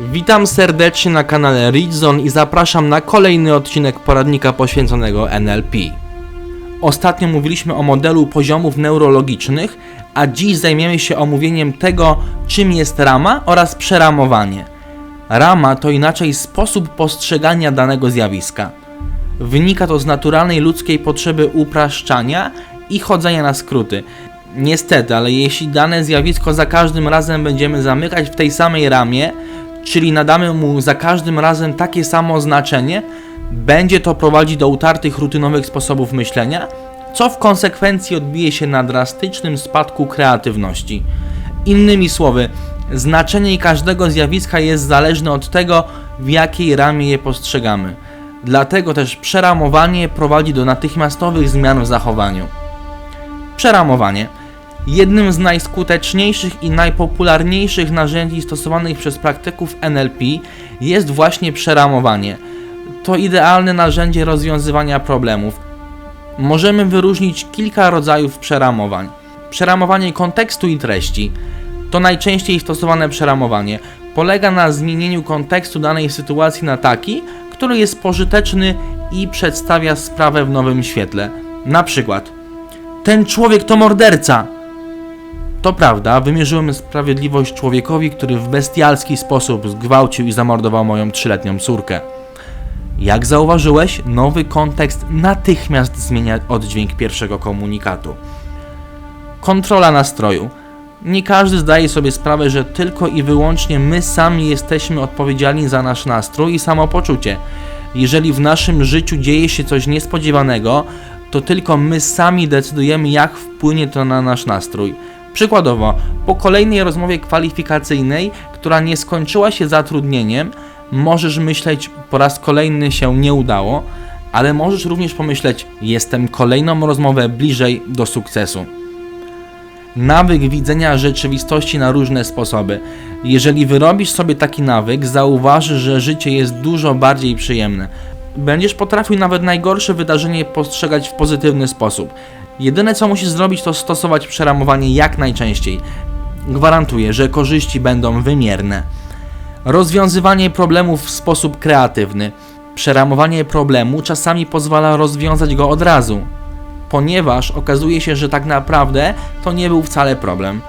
Witam serdecznie na kanale Ridzon i zapraszam na kolejny odcinek poradnika poświęconego NLP. Ostatnio mówiliśmy o modelu poziomów neurologicznych, a dziś zajmiemy się omówieniem tego, czym jest rama oraz przeramowanie. Rama to inaczej sposób postrzegania danego zjawiska. Wynika to z naturalnej ludzkiej potrzeby upraszczania i chodzenia na skróty. Niestety, ale jeśli dane zjawisko za każdym razem będziemy zamykać w tej samej ramie, czyli nadamy mu za każdym razem takie samo znaczenie, będzie to prowadzić do utartych rutynowych sposobów myślenia, co w konsekwencji odbije się na drastycznym spadku kreatywności. Innymi słowy, znaczenie każdego zjawiska jest zależne od tego, w jakiej ramie je postrzegamy. Dlatego też przeramowanie prowadzi do natychmiastowych zmian w zachowaniu. Przeramowanie. Jednym z najskuteczniejszych i najpopularniejszych narzędzi stosowanych przez praktyków NLP jest właśnie przeramowanie. To idealne narzędzie rozwiązywania problemów. Możemy wyróżnić kilka rodzajów przeramowań. Przeramowanie kontekstu i treści to najczęściej stosowane przeramowanie. Polega na zmienieniu kontekstu danej sytuacji na taki, który jest pożyteczny i przedstawia sprawę w nowym świetle. Na przykład, ten człowiek to morderca. To prawda, wymierzyłem sprawiedliwość człowiekowi, który w bestialski sposób zgwałcił i zamordował moją trzyletnią córkę. Jak zauważyłeś, nowy kontekst natychmiast zmienia oddźwięk pierwszego komunikatu. Kontrola nastroju. Nie każdy zdaje sobie sprawę, że tylko i wyłącznie my sami jesteśmy odpowiedzialni za nasz nastrój i samopoczucie. Jeżeli w naszym życiu dzieje się coś niespodziewanego, to tylko my sami decydujemy, jak wpłynie to na nasz nastrój. Przykładowo, po kolejnej rozmowie kwalifikacyjnej, która nie skończyła się zatrudnieniem, możesz myśleć, po raz kolejny się nie udało, ale możesz również pomyśleć, jestem kolejną rozmowę bliżej do sukcesu. Nawyk widzenia rzeczywistości na różne sposoby. Jeżeli wyrobisz sobie taki nawyk, zauważysz, że życie jest dużo bardziej przyjemne. Będziesz potrafił nawet najgorsze wydarzenie postrzegać w pozytywny sposób. Jedyne co musisz zrobić, to stosować przeramowanie jak najczęściej. Gwarantuję, że korzyści będą wymierne. Rozwiązywanie problemów w sposób kreatywny. Przeramowanie problemu czasami pozwala rozwiązać go od razu, ponieważ okazuje się, że tak naprawdę to nie był wcale problem.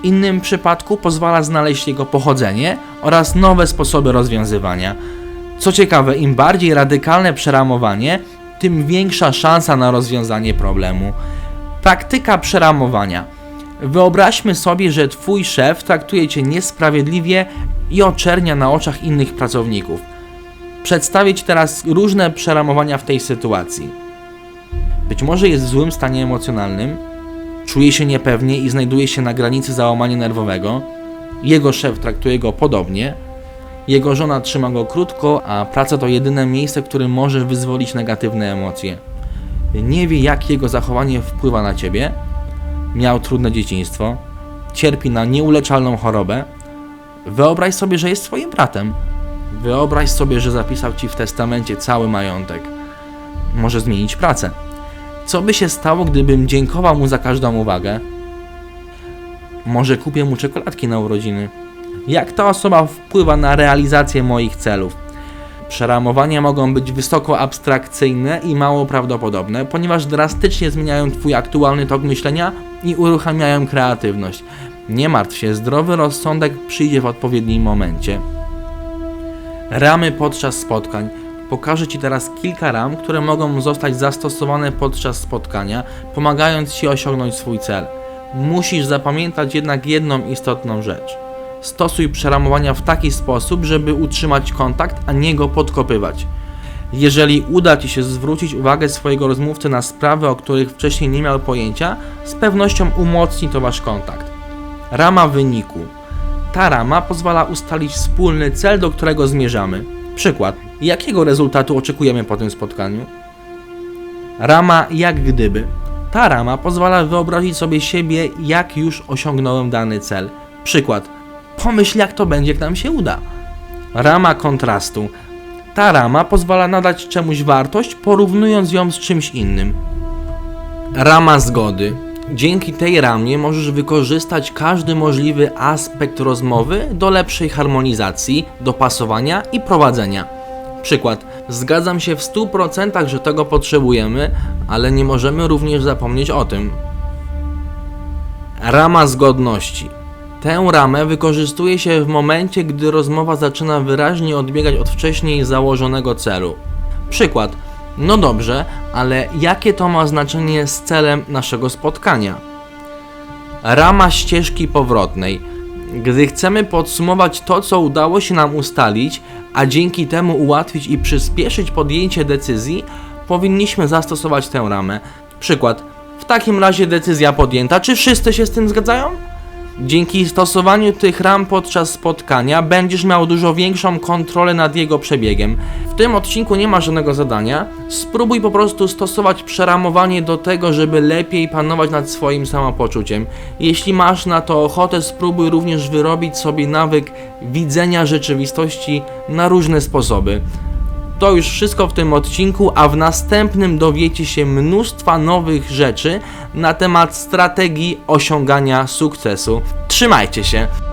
W innym przypadku pozwala znaleźć jego pochodzenie oraz nowe sposoby rozwiązywania. Co ciekawe, im bardziej radykalne przeramowanie, tym większa szansa na rozwiązanie problemu. Praktyka przeramowania. Wyobraźmy sobie, że Twój szef traktuje Cię niesprawiedliwie i oczernia na oczach innych pracowników. Przedstawię Ci teraz różne przeramowania w tej sytuacji. Być może jest w złym stanie emocjonalnym, czuje się niepewnie i znajduje się na granicy załamania nerwowego. Jego szef traktuje go podobnie. Jego żona trzyma go krótko, a praca to jedyne miejsce, w którym może wyzwolić negatywne emocje. Nie wie, jak jego zachowanie wpływa na ciebie. Miał trudne dzieciństwo, cierpi na nieuleczalną chorobę. Wyobraź sobie, że jest twoim bratem. Wyobraź sobie, że zapisał ci w testamencie cały majątek. Może zmienić pracę. Co by się stało, gdybym dziękował mu za każdą uwagę? Może kupię mu czekoladki na urodziny? Jak ta osoba wpływa na realizację moich celów? Przeramowania mogą być wysoko abstrakcyjne i mało prawdopodobne, ponieważ drastycznie zmieniają Twój aktualny tok myślenia i uruchamiają kreatywność. Nie martw się, zdrowy rozsądek przyjdzie w odpowiednim momencie. Ramy podczas spotkań. Pokażę Ci teraz kilka ram, które mogą zostać zastosowane podczas spotkania, pomagając Ci osiągnąć swój cel. Musisz zapamiętać jednak jedną istotną rzecz. Stosuj przeramowania w taki sposób, żeby utrzymać kontakt, a nie go podkopywać. Jeżeli uda Ci się zwrócić uwagę swojego rozmówcy na sprawy, o których wcześniej nie miał pojęcia, z pewnością umocni to Wasz kontakt. Rama wyniku. Ta rama pozwala ustalić wspólny cel, do którego zmierzamy. Przykład. Jakiego rezultatu oczekujemy po tym spotkaniu? Rama jak gdyby. Ta rama pozwala wyobrazić sobie siebie, jak już osiągnąłem dany cel. Przykład. Pomyśl, jak to będzie, jak nam się uda. Rama kontrastu. Ta rama pozwala nadać czemuś wartość, porównując ją z czymś innym. Rama zgody. Dzięki tej ramie możesz wykorzystać każdy możliwy aspekt rozmowy do lepszej harmonizacji, dopasowania i prowadzenia. Przykład. Zgadzam się w 100%, że tego potrzebujemy, ale nie możemy również zapomnieć o tym. Rama zgodności. Tę ramę wykorzystuje się w momencie, gdy rozmowa zaczyna wyraźnie odbiegać od wcześniej założonego celu. Przykład. No dobrze, ale jakie to ma znaczenie z celem naszego spotkania? Rama ścieżki powrotnej. Gdy chcemy podsumować to, co udało się nam ustalić, a dzięki temu ułatwić i przyspieszyć podjęcie decyzji, powinniśmy zastosować tę ramę. Przykład. W takim razie decyzja podjęta. Czy wszyscy się z tym zgadzają? Dzięki stosowaniu tych ram podczas spotkania będziesz miał dużo większą kontrolę nad jego przebiegiem. W tym odcinku nie ma żadnego zadania. Spróbuj po prostu stosować przeramowanie do tego, żeby lepiej panować nad swoim samopoczuciem. Jeśli masz na to ochotę, spróbuj również wyrobić sobie nawyk widzenia rzeczywistości na różne sposoby. To już wszystko w tym odcinku, a w następnym dowiecie się mnóstwa nowych rzeczy na temat strategii osiągania sukcesu. Trzymajcie się!